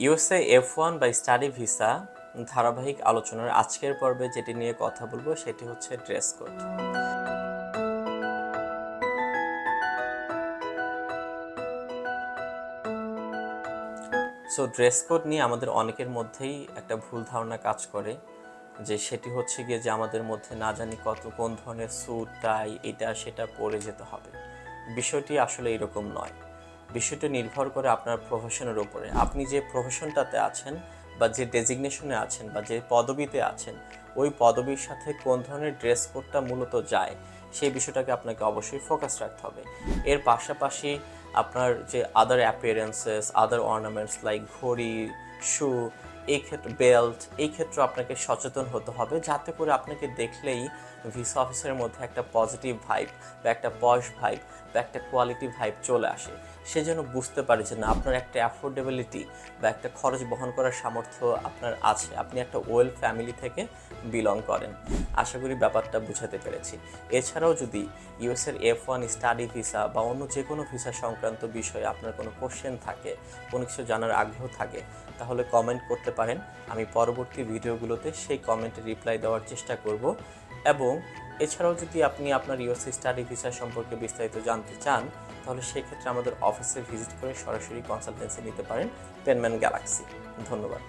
USA F one বা study visa ধারাবাহিক আলোচনার আজকের পর্বে যেটি নিয়ে কথা বলব সেটি হচ্ছে dress code so dress code নিয়ে আমাদের অনেকের মধ্যেই একটা ভুল ধারণা কাজ করে যে সেটি হচ্ছে গিয়ে যে আমাদের মধ্যে না জানি কত কোন ধরনের স্যুট টাই এটা সেটা পরে যেতে হবে। বিষয়টি আসলে এরকম নয়। বিষয়টি নির্ভর করে আপনার প্রফেশনের উপরে। আপনি যে প্রফেশনটাতে আছেন বা যে ডেজিগনেশনে আছেন বা যে পদবিতে আছেন, ওই পদবির সাথে কোন ধরনের ড্রেস কোডটা মূলত যায়, সেই বিষয়টাকে আপনাকে অবশ্যই ফোকাস রাখতে হবে। এর পাশাপাশি আপনার যে other appearances other ornaments like ঘড়ি শু এই ক্ষেত্রে বেল্ট এই ক্ষেত্রে আপনাকে সচেতন হতে হবে। যাতে করে আপনাকে দেখলেই ভিসা অফিসের মধ্যে একটা পজিটিভ ভাইব বা একটা পশ ভাইব বা একটা কোয়ালিটি ভাইব চলে আসে। সে যেন বুঝতে পারে যে না, আপনার একটা অ্যাফোর্ডেবিলিটি বা একটা খরচ বহন করার সামর্থ্য আপনার আছে। আপনি একটা ওয়েল ফ্যামিলি থেকে বিলং করেন। আশা করি ব্যাপারটা বুঝাতে পেরেছি। এছাড়াও যদি ইউএসের এফ ওয়ান স্টাডি ভিসা বা অন্য যে কোনো ভিসা সংক্রান্ত বিষয়ে আপনার কোনো কোশ্চেন থাকে, কোনো কিছু জানার আগ্রহ থাকে, তাহলে কমেন্ট করতে পারেন। আমি পরবর্তী ভিডিওগুলোতে সেই কমেন্টে রিপ্লাই দেওয়ার চেষ্টা করব। এবং এছাড়াও যদি আপনি আপনার ইউএসএ স্টাডি ভিসা সম্পর্কে বিস্তারিত জানতে চান, তাহলে সেক্ষেত্রে আমাদের অফিসে ভিজিট করে সরাসরি কনসালটেন্সি নিতে পারেন পেনম্যান গ্যালাক্সি ধন্যবাদ।